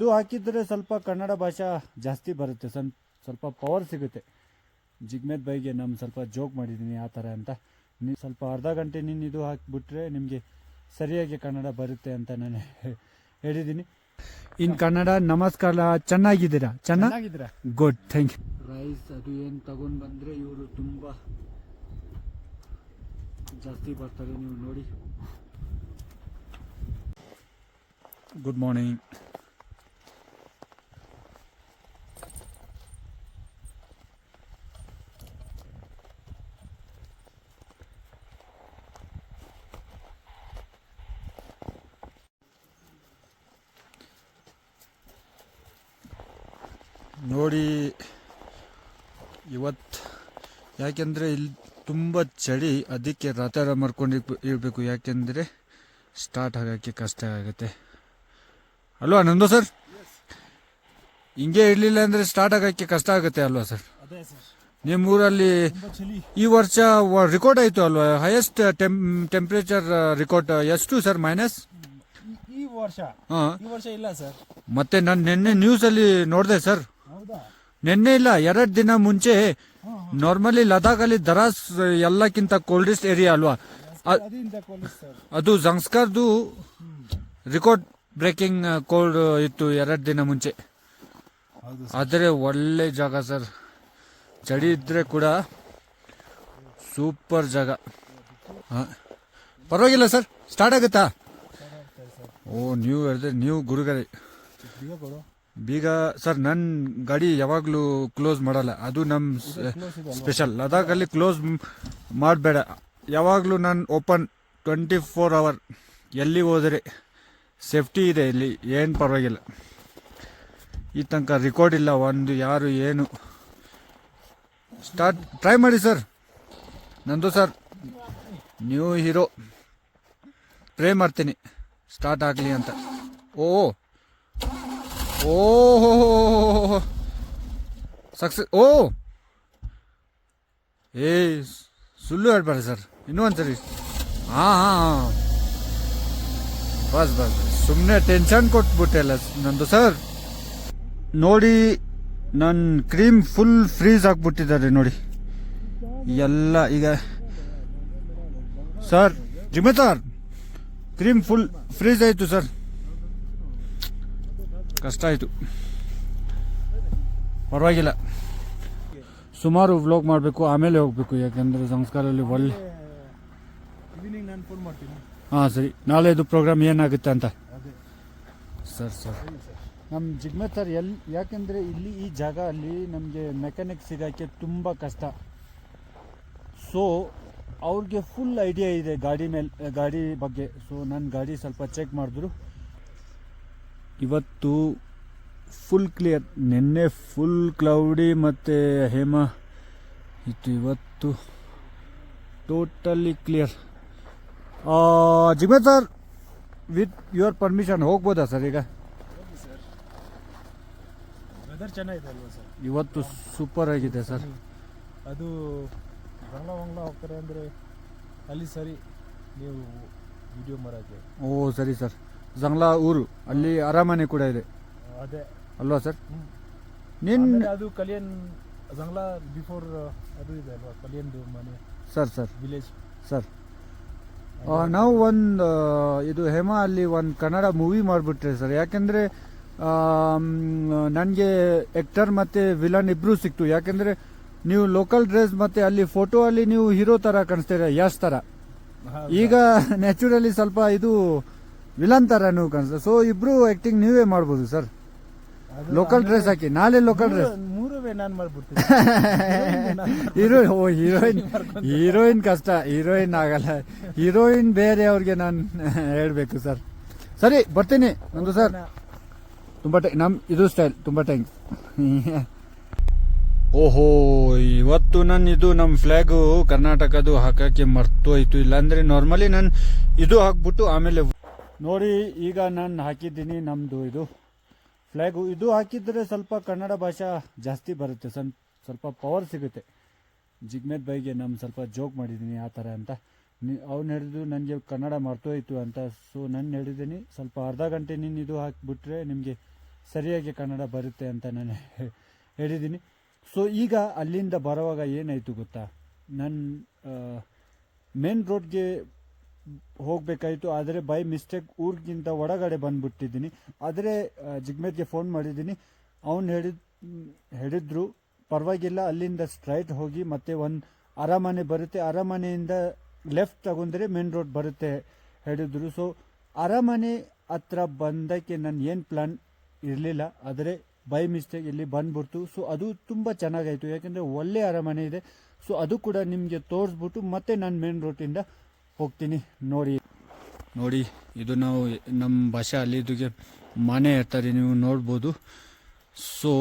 ಇದು ಹಾಕಿದ್ರೆ ಸ್ವಲ್ಪ ಕನ್ನಡ ಭಾಷೆ ಜಾಸ್ತಿ ಬರುತ್ತೆ. ಸನ್ ಸ್ವಲ್ಪ ಪವರ್ ಸಿಗುತ್ತೆ. ಜಿಗ್ಮೇದ್ ಬೈಗೆ ನಮ್ಮ ಸ್ವಲ್ಪ ಜೋಕ್ ಮಾಡಿದ್ದೀನಿ ಆ ಥರ ಅಂತ. ನೀವು ಸ್ವಲ್ಪ ಅರ್ಧ ಗಂಟೆ ನೀನು ಇದು ಹಾಕಿಬಿಟ್ರೆ ನಿಮಗೆ ಸರಿಯಾಗಿ ಕನ್ನಡ ಬರುತ್ತೆ ಅಂತ ನಾನು ಹೇಳಿದ್ದೀನಿ ಇನ್ ಕನ್ನಡ ನಮಸ್ಕಾರ ಚೆನ್ನಾಗಿದ್ದೀರಾ? ಚೆನ್ನಾಗಿ ಚೆನ್ನಾಗಿದ್ದೀರಾ? ಗುಡ್ ಥ್ಯಾಂಕ್ ಯು ರೈಸ್ ಅದು ಏನು ತಗೊಂಡು ಬಂದರೆ ಇವರು ತುಂಬ ಜಾಸ್ತಿ ಬರ್ತಾರೆ ನೀವು ನೋಡಿ. ಗುಡ್ ಮಾರ್ನಿಂಗ್ ನೋಡಿ ಇವತ್ತು ಯಾಕೆಂದರೆ ಇಲ್ಲಿ ತುಂಬ ಚಳಿ ಅದಕ್ಕೆ ರಥರ ಮಾಡ್ಕೊಂಡು ಇರಬೇಕು. ಯಾಕೆಂದರೆ ಸ್ಟಾರ್ಟ್ ಆಗೋಕ್ಕೆ ಕಷ್ಟ ಆಗುತ್ತೆ. ಅಲ್ವಾ ನಂದು ಸರ್ ಹಿಂಗೆ ಇರಲಿಲ್ಲ ಅಂದರೆ ಸ್ಟಾರ್ಟ್ ಆಗೋಕ್ಕೆ ಕಷ್ಟ ಆಗುತ್ತೆ ಅಲ್ವಾ ಸರ್ ಅದೇ ಸರ್ ನಿಮ್ಮ ಊರಲ್ಲಿ ಈ ವರ್ಷ ರೆಕಾರ್ಡ್ ಆಯಿತು ಅಲ್ವಾ? ಹೈಯೆಸ್ಟ್ ಟೆಂ ಟೆಂಪ್ರೇಚರ್ ರೆಕಾರ್ಡ್ ಎಷ್ಟು ಸರ್ ಮೈನಸ್ ಈ- ವರ್ಷ? ಹಾಂ. ಈ ವರ್ಷ ಇಲ್ಲ ಸರ್ ಮತ್ತೆ ನಾನು ನಿನ್ನೆ ನ್ಯೂಸಲ್ಲಿ ನೋಡಿದೆ ಸರ್ ನಿನ್ನೆ ಇಲ್ಲ ಎರಡು ದಿನ ಮುಂಚೆ ನಾರ್ಮಲಿ ನಾರ್ಮಲಿ ಲದಾಖಲ್ಲಿ ದರಾಸ್ ಎಲ್ಲಕ್ಕಿಂತ ಕೋಲ್ಡೆಸ್ಟ್ ಏರಿಯಾ ಅಲ್ವಾ? ಅದು ಜಂಗ್ಸ್ಕರ್ದು ರೆಕಾರ್ಡ್ ಬ್ರೇಕಿಂಗ್ ಕೋಲ್ಡ್ ಇತ್ತು ಎರಡು ದಿನ ಮುಂಚೆ. ಆದರೆ ಒಳ್ಳೆ ಜಾಗ ಸರ್. ಚಳಿ ಇದ್ರೆ ಕೂಡ ಸೂಪರ್ ಜಾಗ. ಪರವಾಗಿಲ್ಲ ಸರ್ ಸ್ಟಾರ್ಟ್ ಆಗುತ್ತಾ? ಓ ನೀವು ಹೇಳಿದ್ರೆ ನೀವು ಗುರುಗರಿ ಬೀಗ ಸರ್ ನನ್ನ ಗಾಡಿ ಯಾವಾಗಲೂ ಕ್ಲೋಸ್ ಮಾಡಲ್ಲ. ಅದು ನಮ್ಮ ಸ್ಪೆಷಲ್ ಲದಾಖಲ್ಲಿ ಕ್ಲೋಸ್ ಮಾಡಬೇಡ. ಯಾವಾಗಲೂ ನಾನು ಓಪನ್ ಟ್ವೆಂಟಿ ಫೋರ್ ಅವರ್. ಎಲ್ಲಿ ಹೋದರೆ ಸೇಫ್ಟಿ ಇದೆ ಇಲ್ಲಿ. ಏನು ಪರವಾಗಿಲ್ಲ. ಈ ತನಕ ರೆಕಾರ್ಡ್ ಇಲ್ಲ. ಒಂದು ಯಾರು ಏನು. ಸ್ಟಾರ್ಟ್ ಟ್ರೈ ಮಾಡಿ ಸರ್ ನಂದು ಸರ್ ನ್ಯೂ ಹೀರೋ ಪ್ರೇ ಮಾಡ್ತೀನಿ. ಸ್ಟಾರ್ಟ್ ಆಗಲಿ ಅಂತ. ಓ. ಓಹೋ ಸಕ್ಸಸ್ ಓ! ಏ, ಸುಳ್ಳು ಹೇಳ್ಬಾರ್ದು ಸರ್. ಇನ್ನೂ ಒಂದ್ಸರಿ ಹಾಂ ಹಾಂ ಬಸ್ ಬಸ್ ಸುಮ್ಮನೆ ಟೆನ್ಷನ್ ಕೊಟ್ಬಿಟ್ಟೆಲ್ಲ ನಂದು ಸರ್. ನೋಡಿ ನನ್ನ ಕ್ರೀಮ್ ಫುಲ್ ಫ್ರೀಸ್ ಆಗಿಬಿಟ್ಟಿದ್ದಾರೆ ನೋಡಿ. ಎಲ್ಲ ಈಗ ಸರ್ ಜಿಮ್ಮೆದಾರ್ ಕ್ರೀಮ್ ಫುಲ್ ಫ್ರೀಸ್ ಆಯಿತು ಸರ್. ಕಷ್ಟ ಆಯಿತು. ಪರವಾಗಿಲ್ಲ. ಸುಮಾರು ವ್ಲಾಗ್ ಮಾಡಬೇಕು ಆಮೇಲೆ ಹೋಗಬೇಕು ಯಾಕೆಂದರೆ ಸಂಸ್ಕಾರದಲ್ಲಿ ಒಳ್ಳೆ ಈವ್ನಿಂಗ್ ನಾನು ಫೋನ್ ಮಾಡ್ತೀನಿ. ಹಾಂ ಸರಿ. ನಾಳೆದು ಪ್ರೋಗ್ರಾಮ್ ಏನಾಗುತ್ತೆ ಅಂತ. Sir sir. ನಮ್ಮ ಜಿಗ್ಮೆ ಸರ್ ಎಲ್ಲಿ ಯಾಕೆಂದರೆ ಇಲ್ಲಿ ಈ ಜಾಗ ಅಲ್ಲಿ ನಮಗೆ ಮೆಕ್ಯಾನಿಕ್ ಸಿಗೋಕ್ಕೆ ತುಂಬ ಕಷ್ಟ. ಸೊ ಅವ್ರಿಗೆ ಫುಲ್ ಐಡಿಯಾ ಇದೆ ಗಾಡಿ ಮೇಲೆ ಗಾಡಿ ಬಗ್ಗೆ. ಸೊ ನನ್ನ ಗಾಡಿ ಸ್ವಲ್ಪ ಚೆಕ್ ಮಾಡಿದ್ರು. ಇವತ್ತು ಫುಲ್ ಕ್ಲಿಯರ್ ನಿನ್ನೆ ಫುಲ್ ಕ್ಲೌಡಿ ಮತ್ತು ಹೇಮ. ಇತ್ತು ಇವತ್ತು totally clear Jigme sir with your permission ಹೋಗ್ಬೋದಾ sir ಈಗ? ಸರ್ ವೆದರ್ ಚೆನ್ನಾಗಿದೆ ಅಲ್ವಾ ಸರ್ ಇವತ್ತು ಸೂಪರ್ ಆಗಿದೆ ಸರ್ ಅದು ಬಂಗ್ಲಾ ಬಂಗ್ಲಾ ಹೋಗ್ತಾರೆ ಅಂದರೆ ಅಲ್ಲಿ ಸರಿ ನೀವು ವಿಡಿಯೋ ಮಾಡೋಕ್ಕೆ ಓ ಸರಿ ಸರ್ ಜಂಗ್ಲಾ ಊರು ಅಲ್ಲಿ ಅರಮನೆ ಕೂಡ ಇದೆ. ಅದೇ. ಅಲ್ವಾ ಸರ್. ನಿನ್ ಆಮೇಲೆ ಅದು ಕಲಿಯನ್ ಜಂಗ್ಲಾ ಬಿಫೋರ್ ಅದು ಇದೆ ಅಲ್ವಾ ಕಲಿಯನ್ದು ಮನೆ. Sir sir. ವಿಲೇಜ್. ಸರ್. ನಾವು ಒಂದು ಇದು ಹೇಮ ಅಲ್ಲಿ ಒಂದು ಕನ್ನಡ ಮೂವಿ ಮಾಡಿಬಿಟ್ರೆ ಸರ್. ಯಾಕೆಂದರೆ ನನಗೆ ಆ್ಯಕ್ಟರ್ ಮತ್ತು ವಿಲನ್ ಇಬ್ಬರೂ ಸಿಕ್ತು. ಯಾಕೆಂದರೆ ನೀವು ಲೋಕಲ್ ಡ್ರೆಸ್ ಮತ್ತು ಅಲ್ಲಿ ಫೋಟೋ ಅಲ್ಲಿ ನೀವು ಹೀರೋ ಥರ ಕಾಣಿಸ್ತೀರ ಯಶ್ ಥರ ಈಗ ನ್ಯಾಚುರಲಿ ಸ್ವಲ್ಪ ಇದು ವಿಲನ್ ತರ ನೀವು ಕಾಣಿಸ್ತದೆ ಸೊ ಇಬ್ರು ಆಕ್ಟಿಂಗ್ ನೀವೇ ಮಾಡ್ಬೋದು ಸರ್ ಲೋಕಲ್ ಡ್ರೆಸ್ ಹಾಕಿ ನಾಳೆ ಲೋಕಲ್ ಡ್ರೆಸ್ ಮೂರುವೇ ನಾನು ಮಾಡ್ಬಿಡ್ತೀನಿ. ಹೀರೋಯಿನ್ ಓ ಹೀರೋಯಿನ್ ಹೀರೋಯಿನ್ ಕಷ್ಟ ಹೀರೋಯಿನ್ ಆಗಲ್ಲ. ಹೀರೋಯಿನ್ ಬೇರೆ ಅವ್ರಿಗೆ ನಾನು ಹೇಳಬೇಕು ಸರ್ ಸರಿ ಬರ್ತೀನಿ. ಒಂದು ಸರ್ ತುಂಬ ಟೈ ನಮ್ಮ ಇದು ಸ್ಟೈಲ್ ತುಂಬ ಥ್ಯಾಂಕ್ಸ್ ಓಹೋ ಇವತ್ತು ನನ್ನ ಇದು ನಮ್ಮ ಫ್ಲ್ಯಾಗು ಕರ್ನಾಟಕದು ಹಾಕಕ್ಕೆ ಮರ್ತೋಯ್ತು. ಇಲ್ಲಾಂದ್ರೆ ನಾರ್ಮಲಿ ನಾನು ಇದು ಹಾಕ್ಬಿಟ್ಟು ಆಮೇಲೆ ನೋಡಿ, ಈಗ ನಾನು ಹಾಕಿದ್ದೀನಿ ನಮ್ಮದು ಇದು. ಫ್ಲ್ಯಾಗು ಇದು ಹಾಕಿದ್ರೆ ಸ್ವಲ್ಪ ಕನ್ನಡ ಭಾಷೆ ಜಾಸ್ತಿ ಬರುತ್ತೆ. ಸನ್ ಸ್ವಲ್ಪ ಪವರ್ ಸಿಗುತ್ತೆ. ಜಿಗ್ಮೇದ್ ಬೈಗೆ ನಮ್ಮ ಸ್ವಲ್ಪ ಜೋಕ್ ಮಾಡಿದ್ದೀನಿ ಆ ಥರ ಅಂತ. ಅವ್ನು ಹಿಡಿದು ನನಗೆ ಕನ್ನಡ ಮರ್ತೋಯ್ತು ಅಂತ. ಸೊ ನಾನು ಹೇಳಿದ್ದೀನಿ, ಸ್ವಲ್ಪ ಅರ್ಧ ಗಂಟೆ ನೀನು ಇದು ಹಾಕಿಬಿಟ್ರೆ ನಿಮಗೆ ಸರಿಯಾಗಿ ಕನ್ನಡ ಬರುತ್ತೆ ಅಂತ ನಾನು ಹೇಳಿದ್ದೀನಿ. ಸೊ ಈಗ ಅಲ್ಲಿಂದ ಬರುವಾಗ ಏನಾಯಿತು ಗೊತ್ತಾ? ನನ್ನ ಮೇನ್ ರೋಡ್ಗೆ ಹೋಗಬೇಕಾಯಿತು, ಆದರೆ ಬೈ ಮಿಸ್ಟೇಕ್ ಊರಿಗಿಂತ ಒಳಗಡೆ ಬಂದ್ಬಿಟ್ಟಿದ್ದೀನಿ. ಆದರೆ ಜಿಗ್ಮೇದ್ಗೆ ಫೋನ್ ಮಾಡಿದ್ದೀನಿ. ಅವನು ಹೇಳಿದ್, ಹೇಳಿದ್ರು, ಪರವಾಗಿಲ್ಲ, ಅಲ್ಲಿಂದ ಸ್ಟ್ರೈಟ್ ಹೋಗಿ ಮತ್ತೆ ಒಂದು ಅರಮನೆ ಬರುತ್ತೆ. ಅರಮನೆಯಿಂದ ಲೆಫ್ಟ್ ತಗೊಂಡ್ರೆ ಮೇನ್ ರೋಡ್ ಬರುತ್ತೆ ಹೇಳಿದ್ರು. ಸೊ ಅರಮನೆ ಹತ್ರ ಬಂದಕ್ಕೆ ನಾನು ಏನು ಪ್ಲಾನ್ ಇರಲಿಲ್ಲ, ಆದರೆ ಬೈ ಮಿಸ್ಟೇಕ್ ಇಲ್ಲಿ ಬಂದ್ಬಿಡ್ತು. ಸೊ ಅದು ತುಂಬ ಚೆನ್ನಾಗಾಯಿತು. ಯಾಕೆಂದರೆ ಒಳ್ಳೆ ಅರಮನೆ ಇದೆ. ಸೊ ಅದು ಕೂಡ ನಿಮಗೆ ತೋರಿಸ್ಬಿಟ್ಟು ಮತ್ತೆ ನಾನು ಮೇನ್ ರೋಟಿಂದ ಹೋಗ್ತೀನಿ. ನೋಡಿ. ನೋಡಿ, ಇದು ನಾವು ನಮ್ಮ ಭಾಷೆ ಅಲ್ಲಿದುಗೆ ಮನೆ ಇರ್ತಾರೆ ನೀವು ನೋಡ್ಬೋದು. ಸೊ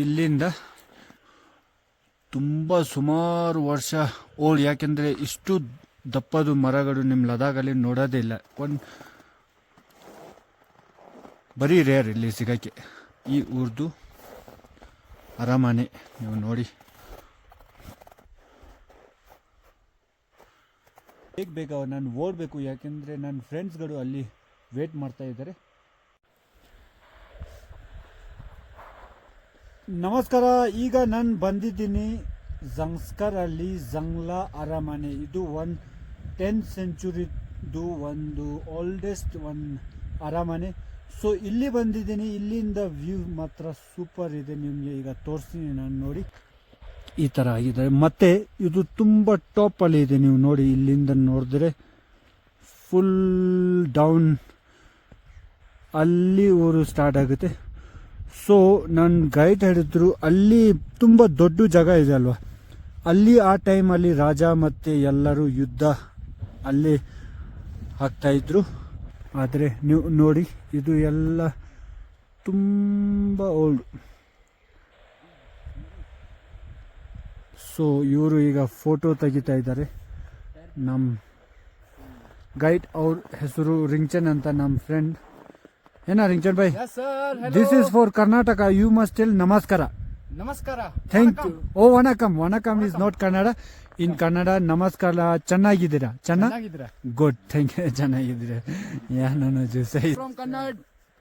ಇಲ್ಲಿಂದ ತುಂಬ ಸುಮಾರು ವರ್ಷ ಓಲ್ಡ್ ಯಾಕೆಂದರೆ ಇಷ್ಟು ದಪ್ಪದು ಮರಗಳು ನಿಮ್ಮ ಲದಾಖಲ್ಲಿ ನೋಡೋದೇ ಇಲ್ಲ. ಒಂದು ಬರೀ ರೇರ್ ಇಲ್ಲಿ ಸಿಗೋಕ್ಕೆ. ಈ ಊರ್ದು ಅರಮನೆ, ನೀವು ನೋಡಿ. ಬೇಗ ಬೇಗ ನಾನು ಓಡಬೇಕು ಯಾಕೆಂದರೆ ನನ್ನ ಫ್ರೆಂಡ್ಸ್ಗಳು ಅಲ್ಲಿ ವೇಟ್ ಮಾಡ್ತಾ ಇದ್ದಾರೆ. ನಮಸ್ಕಾರ, ಈಗ ನಾನು ಬಂದಿದ್ದೀನಿ ಜಂಗ್ಸ್ಕರ್ ಅಲ್ಲಿ ಜಂಗ್ಲಾ ಅರಮನೆ. ಇದು ಒನ್ ಟೆಂತ್ ಸೆಂಚುರಿದು ಒಂದು ಓಲ್ಡೆಸ್ಟ್ ಒಂದು ಅರಮನೆ. ಸೊ ಇಲ್ಲಿ ಬಂದಿದ್ದೀನಿ. ಇಲ್ಲಿಂದ ವ್ಯೂ ಮಾತ್ರ ಸೂಪರ್ ಇದೆ. ನಿಮಗೆ ಈಗ ತೋರಿಸ್ತೀನಿ ನಾನು ನೋಡಿ. ಈ ಥರ ಆಗಿದೆ. ಮತ್ತೆ ಇದು ತುಂಬ ಟಾಪಲ್ಲಿ ಇದೆ. ನೀವು ನೋಡಿ ಇಲ್ಲಿಂದ ನೋಡಿದ್ರೆ ಫುಲ್ ಡೌನ್ ಅಲ್ಲಿ ಊರು ಸ್ಟಾರ್ಟ್ ಆಗುತ್ತೆ. ಸೊ ನನ್ನ ಗೈಡ್ ಹೇಳಿದ್ರು ಅಲ್ಲಿ ತುಂಬ ದೊಡ್ಡ ಜಾಗ ಇದೆ ಅಲ್ವಾ? ಅಲ್ಲಿ ಆ ಟೈಮಲ್ಲಿ ರಾಜ ಮತ್ತು ಎಲ್ಲರೂ ಯುದ್ಧ ಅಲ್ಲಿ ಆಗ್ತಾ ಇದ್ರು. ಆದರೆ ನೀವು ನೋಡಿ, ಇದು ಎಲ್ಲ ತುಂಬ ಓಲ್ಡ್ ಸೊ ಇವರು ಈಗ ಫೋಟೋ ತೆಗಿತಾ ಇದ್ದಾರೆ. ನಮ್ಮ ಗೈಡ್ ಅವ್ರ ಹೆಸರು ರಿಂಚನ್ ಅಂತ ನಮ್ಮ ಫ್ರೆಂಡ್ ಏನ Rinchen bye. This is for Karnataka you must tell namaskara. Namaskara thank you O vanakkam vanakkam is not Kannada in Kannada namaskara ಚೆನ್ನಾಗಿದ್ದೀರಾ ಚೆನ್ನ ಚೆನ್ನಾಗಿದ್ದೀರಾ ಗುಡ್ ಥ್ಯಾಂಕ್ ಯು ಚೆನ್ನಾಗಿದ್ದೀರಾ ನಾನು ಜ್ಯೂಸ್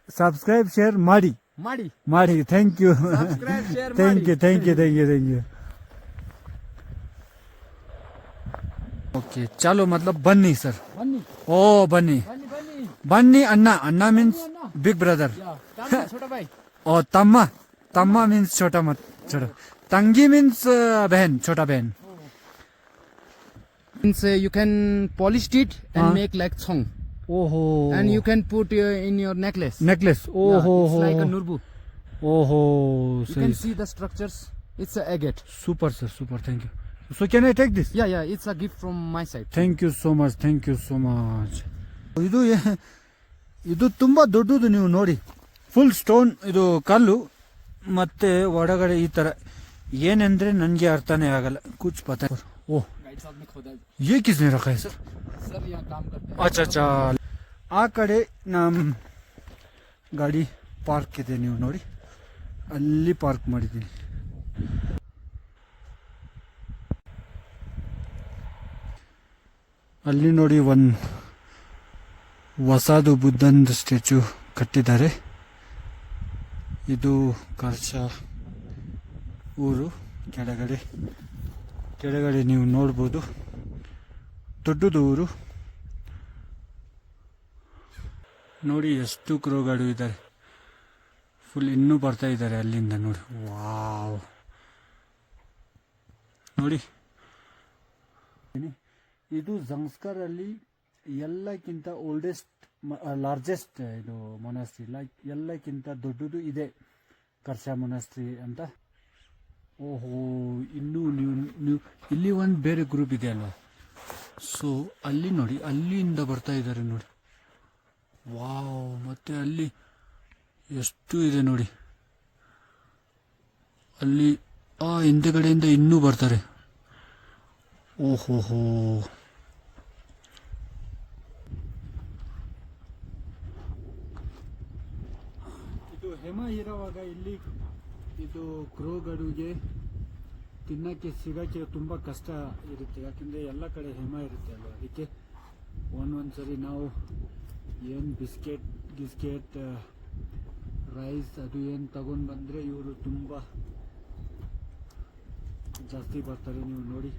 ಸಬ್ಸ್ಕ್ರೈಬ್ ಶೇರ್ ಮಾಡಿ ಮಾಡಿ ಮಾಡಿ thank you thank you. Thank you thank you thank you okay चलो मतलब बन्नी सर ओ बनी बन्नी anna anna means big brother ओ तम्मा. तम्मा मीन्स छोटा मत छोटा. तंगी मीन्स uh, बहन छोटा बहन. Means you can polish it and make like song ओहो. And you can put in your necklace necklace ओहो. हो नूरबू ओहो you can see the structures it's a agate super sir super thank you So can I take this Yeah, yeah. It's a gift from my side. Thank you so much thank you so much ಇದು ಏ- ಇದು ತುಂಬ ದೊಡ್ಡದು ನೀವು ನೋಡಿ full stone ಇದು ಕಲ್ಲು ಮತ್ತೆ ಒಳಗಡೆ ಈ ಥರ ಏನೆಂದ್ರೆ ನನಗೆ ಅರ್ಥನೇ ಆಗಲ್ಲ ಕುಚ್ ಪತ ಓ Guide साहब ने खोदा ये किसने रखा है सर सर यहाँ काम करते हैं ಅಚ್ಚಾ ಅಚ್ಚಾ ಆ ಕಡೆ ನಮ್ಮ ಗಾಡಿ ಪಾರ್ಕ್ ಇದೆ ನೀವು ನೋಡಿ ಅಲ್ಲಿ ಪಾರ್ಕ್ ಮಾಡಿದ್ದೀನಿ ಅಲ್ಲಿ ನೋಡಿ ಒಂದು ಹೊಸದು ಬುದ್ಧನ ಸ್ಟ್ಯಾಚು ಕಟ್ಟಿದ್ದಾರೆ. ಇದು ಕರ್ಷ ಊರು ಕೆಳಗಡೆ. ಕೆಳಗಡೆ ನೀವು ನೋಡ್ಬೋದು. ದೊಡ್ಡದು ಊರು. ನೋಡಿ ಎಷ್ಟು ಕ್ರೋಗಳು ಇದ್ದಾರೆ ಫುಲ್ ಇನ್ನೂ ಬರ್ತಾ ಇದ್ದಾರೆ ಅಲ್ಲಿಂದ ನೋಡಿ. ವಾವ್. ನೋಡಿ. ಇದು ಜಂಸ್ಕರ್ ಅಲ್ಲಿ ಎಲ್ಲಕ್ಕಿಂತ ಓಲ್ಡೆಸ್ಟ್ ಲಾರ್ಜೆಸ್ಟ್ ಇದು ಮೊನಾಸ್ಟ್ರಿ ಲೈಕ್ ಎಲ್ಲಕ್ಕಿಂತ ದೊಡ್ಡದು ಇದೆ. ಕರ್ಷಾ ಮೊನಾಸ್ಟ್ರಿ ಅಂತ. ಓಹೋ, ಇನ್ನೂ ನೀವು ನೀವು, ಇಲ್ಲಿ ಒಂದು ಬೇರೆ ಗ್ರೂಪ್ ಇದೆ ಅಲ್ವಾ? ಸೊ ಅಲ್ಲಿ ನೋಡಿ, ಅಲ್ಲಿಂದ ಬರ್ತಾ ಇದ್ದಾರೆ ನೋಡಿ. ವಾವ್ ಮತ್ತೆ ಅಲ್ಲಿ ಎಷ್ಟು ಇದೆ ನೋಡಿ. ಅಲ್ಲಿ, ಆ, ಹಿಂದೆಗಡೆಯಿಂದ ಇನ್ನೂ ಬರ್ತಾರೆ. ಓಹೋಹೋ ಇದು ಹೆಮ ಇರುವಾಗ ಇಲ್ಲಿ ಇದು ಕ್ರೋಗಳಿಗೆ ತಿನ್ನಕ್ಕೆ ಸಿಗಕ್ಕೆ ತುಂಬ ಕಷ್ಟ ಇರುತ್ತೆ. ಯಾಕಂದ್ರೆ ಎಲ್ಲ ಕಡೆ ಹಿಮ ಇರುತ್ತೆ ಅಲ್ವಾ? ಅದಕ್ಕೆ ಒಂದೊಂದು ಸರಿ ನಾವು ಏನು ಬಿಸ್ಕೆಟ್, ಗಿಸ್ಕೆಟ್ ರೈಸ್ ಅದು ಏನು ತಗೊಂಡು ಬಂದರೆ ಇವರು ತುಂಬ ಜಾಸ್ತಿ ಬರ್ತಾರೆ. ನೀವು ನೋಡಿ.